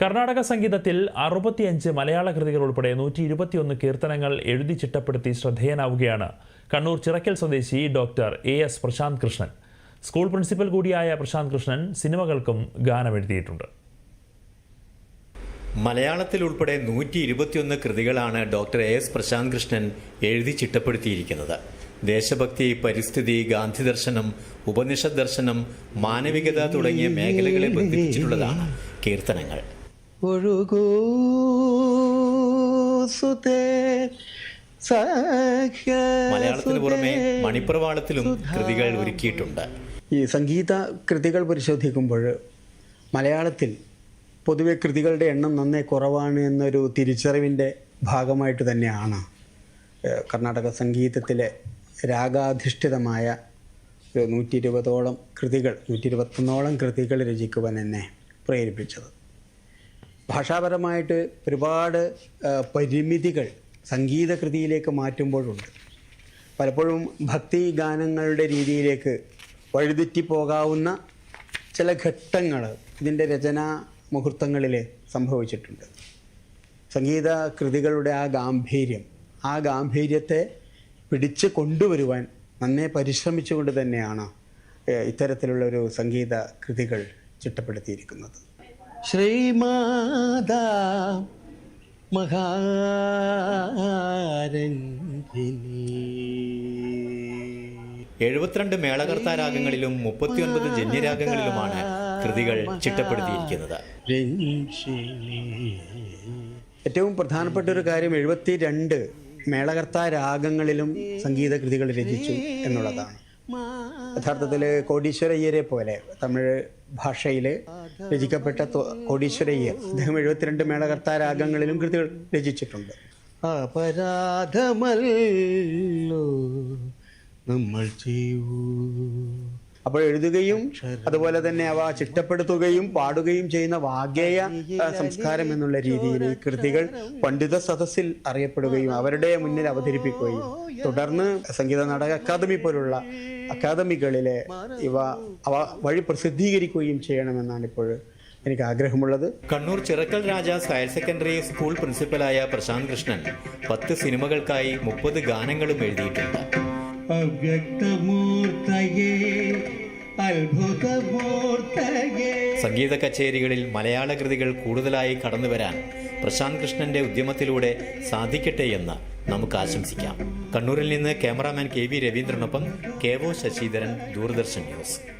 കർണാടക സംഗീതത്തിൽ അറുപത്തിയഞ്ച് മലയാള കൃതികൾ ഉൾപ്പെടെ നൂറ്റി ഇരുപത്തിയൊന്ന് കീർത്തനങ്ങൾ എഴുതി ചിട്ടപ്പെടുത്തി ശ്രദ്ധേയനാവുകയാണ്. കണ്ണൂർ ചിറക്കൽ സ്വദേശി doctor A S Prashanth Krishnan. School principal കൂടിയായ പ്രശാന്ത് കൃഷ്ണൻ സിനിമകൾക്കും ഗാനം എഴുതിയിട്ടുണ്ട്. മലയാളത്തിൽ ഉൾപ്പെടെ നൂറ്റി ഇരുപത്തിയൊന്ന് കൃതികളാണ് doctor A S Prashanth Krishnan എഴുതി ചിട്ടപ്പെടുത്തിയിരിക്കുന്നത്. ദേശഭക്തി പരിസ്ഥിതി ഗാന്ധി ദർശനം ഉപനിഷത് ദർശനം മാനവികത തുടങ്ങിയ മേഖലകളെ ബന്ധിപ്പിച്ചിട്ടുള്ളതാണ് കീർത്തനങ്ങൾ. ഒഴുകൂ സുതേ സഖ്യ മലയാളത്തിന് പുറമെ മണിപ്രവാളത്തിലും കൃതികൾ ഒരുക്കിയിട്ടുണ്ട്. ഈ സംഗീത കൃതികൾ പരിശോധിക്കുമ്പോൾ മലയാളത്തിൽ പൊതുവെ കൃതികളുടെ എണ്ണം നന്നേ കുറവാണ് എന്നൊരു തിരിച്ചറിവിന്റെ ഭാഗമായിട്ട് തന്നെയാണ് കർണാടക സംഗീതത്തിലെ രാഗാധിഷ്ഠിതമായ ഒരു നൂറ്റി ഇരുപതോളം കൃതികൾ നൂറ്റി ഇരുപത്തൊന്നോളം കൃതികൾ രചിക്കുവാൻ എന്നെ പ്രേരിപ്പിച്ചത്. ഭാഷാപരമായിട്ട് ഒരുപാട് പരിമിതികൾ സംഗീതകൃതിയിലേക്ക് മാറ്റുമ്പോഴുണ്ട്. പലപ്പോഴും ഭക്തി ഗാനങ്ങളുടെ രീതിയിലേക്ക് വഴുതിറ്റിപ്പോകാവുന്ന പോകാവുന്ന ചില ഘട്ടങ്ങൾ ഇതിന്റെ രചനാ മുഹൂർത്തങ്ങളിൽ സംഭവിച്ചിട്ടുണ്ട്. സംഗീത കൃതികളുടെ ആ ഗാംഭീര്യം ആ ഗാംഭീര്യത്തെ പിടിച്ച് കൊണ്ടുവരുവാൻ നന്നേ പരിശ്രമിച്ചുകൊണ്ട് തന്നെയാണ് ഇത്തരത്തിലുള്ളൊരു സംഗീത കൃതികൾ ചിട്ടപ്പെടുത്തിയിരിക്കുന്നത്. ശ്രീമാതാ മഹാരഞ്ജിനി എഴുപത്തിരണ്ട് മേളകർത്താ രാഗങ്ങളിലും മുപ്പത്തിയൊൻപത് ജന്യരാഗങ്ങളിലുമാണ് കൃതികൾ ചിട്ടപ്പെടുത്തിയിരിക്കുന്നത്. ഏറ്റവും പ്രധാനപ്പെട്ട ഒരു കാര്യം എഴുപത്തി രണ്ട് മേളകർത്താ രാഗങ്ങളിലും സംഗീത കൃതികൾ രചിച്ചു എന്നുള്ളതാണ്. യഥാർത്ഥത്തിൽ കോടീശ്വരയ്യരെ പോലെ തമിഴ് ഭാഷയിൽ രചിക്കപ്പെട്ട കോടീശ്വരയ്യർ. അദ്ദേഹം എഴുപത്തിരണ്ട് മേളകർത്താ രാഗങ്ങളിലും കൃതികൾ രചിച്ചിട്ടുണ്ട്. അപരാധമല്ലോ നമ്മൾ ചെയ്യൂ. അപ്പോൾ എഴുതുകയും അതുപോലെ തന്നെ അവ ചിട്ടപ്പെടുത്തുകയും പാടുകയും ചെയ്യുന്ന വാഗേയ സംസ്കാരം എന്നുള്ള രീതിയിൽ ഈ കൃതികൾ പണ്ഡിത സദസ്സിൽ അറിയപ്പെടുകയും അവരുടെ മുന്നിൽ അവതരിപ്പിക്കുകയും തുടർന്ന് സംഗീത നാടക അക്കാദമി പോലുള്ള അക്കാദമികളിലെ ഇവ അവ വഴി പ്രസിദ്ധീകരിക്കുകയും ചെയ്യണമെന്നാണ് ഇപ്പോൾ എനിക്ക് ആഗ്രഹമുള്ളത്. Kannur Chirakkal Raja's higher secondary school പ്രിൻസിപ്പലായ Prashant Krishnan പത്ത് സിനിമകൾക്കായി മുപ്പത് ഗാനങ്ങളും എഴുതിയിട്ടുണ്ട്. അവ്യക്തമൂർത്തയേ സംഗീത കച്ചേരികളിൽ മലയാള കൃതികൾ കൂടുതലായി കടന്നുവരാൻ പ്രശാന്ത് കൃഷ്ണന്റെ ഉദ്യമത്തിലൂടെ സാധിക്കട്ടെ എന്ന് നമുക്ക് ആശംസിക്കാം. കണ്ണൂരിൽ നിന്ന് cameraman K V രവീന്ദ്രനൊപ്പം K O Sasidharan Doordarshan news.